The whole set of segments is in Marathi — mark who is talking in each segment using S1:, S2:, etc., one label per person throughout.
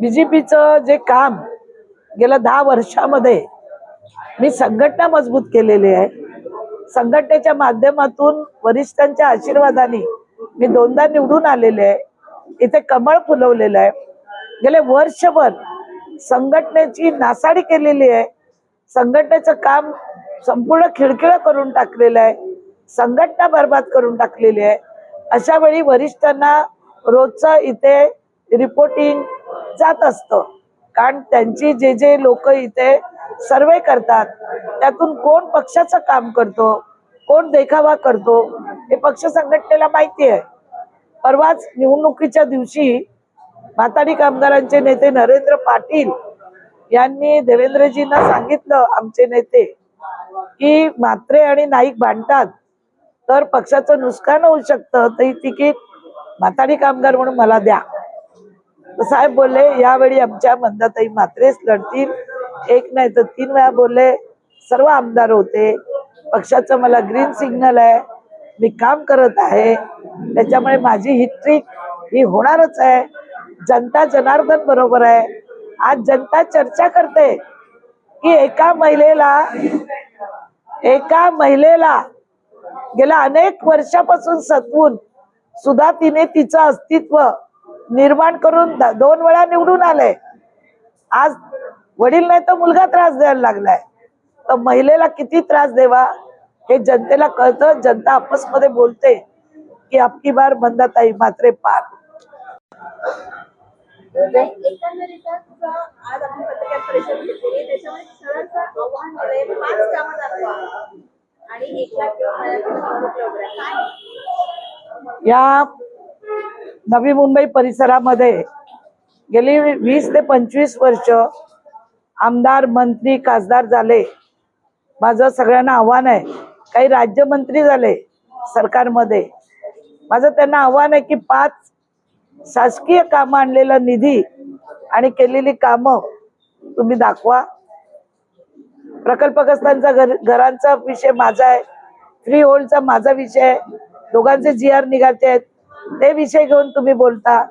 S1: बीजेपीचं जे काम गेल्या दहा वर्षामध्ये मी संघटना मजबूत केलेली आहे. संघटनेच्या माध्यमातून वरिष्ठांच्या आशीर्वादाने मी दोनदा निवडून आलेले आहे. इथे कमळ फुलवलेलं आहे. गेले वर्षभर संघटनेची नासाडी केलेली आहे. संघटनेचं काम संपूर्ण खिळखिळं करून टाकलेलं आहे. संघटना बर्बाद करून टाकलेली आहे. अशा वेळी वरिष्ठांना रोजचं इथे रिपोर्टिंग जात असतं. कारण त्यांची जे जे लोक इथे सर्वे करतात त्यातून कोण पक्षाचं काम करतो कोण देखावा करतो हे पक्ष संघटनेला माहिती आहे. परवाच निवडणुकीच्या दिवशी म्हातारी कामगारांचे नेते नरेंद्र पाटील यांनी देवेंद्रजींना सांगितलं आमचे नेते की म्हात्रे आणि नाईक भांडतात तर पक्षाचं नुकसान होऊ शकतं तर ही तिकीट म्हातारी कामगार म्हणून मला द्या. साहेब बोलले यावेळी आमच्या मंदाताई मात्रेच लढतील. एक नाही तर तीन वेळा बोलले सर्व आमदार होते. पक्षाचं मला ग्रीन सिग्नल आहे. मी काम करत आहे. त्याच्यामुळे माझी हिस्ट्री ही होणारच आहे. जनता जनार्दन बरोबर आहे. आज जनता चर्चा करते की एका महिलेला एका महिलेला गेल्या अनेक वर्षापासून सतवून सुद्धा तिने तिचं अस्तित्व निर्माण करून दोन वेळा निवडून आले आज वडील नाही तर मुलगा त्रास द्यायला लागलाय. तर महिलेला किती त्रास देवा हे जनतेला कळतं. जनता आपसमध्ये बोलते की अबकी बार मंदाताई मात्रे पार.
S2: काय
S1: या नवी मुंबई परिसरामध्ये गेली वीस ते पंचवीस वर्ष आमदार मंत्री खासदार झाले. माझं सगळ्यांना आव्हान आहे. काही राज्यमंत्री झाले सरकारमध्ये. माझं त्यांना आव्हान आहे की पाच शासकीय कामं आणलेला निधी आणि केलेली कामं तुम्ही दाखवा. प्रकल्पग्रस्तांचा घर घरांचा विषय माझा आहे. फ्री होल्डचा माझा विषय आहे. दोघांचे जी आर निघायचे आहेत. ते विषय घेऊन तुम्ही बोलता.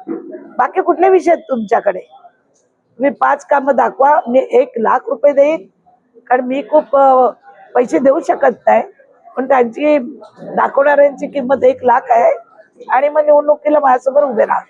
S1: बाकी कुठले विषय आहेत तुमच्याकडे? तुम्ही पाच कामं दाखवा मी एक लाख रुपये देईन. कारण मी खूप पैसे देऊ शकत नाही. पण त्यांची दाखवणाऱ्यांची किंमत एक लाख आहे. आणि मग निवडणुकीला माझ्यासमोर उभे राहा.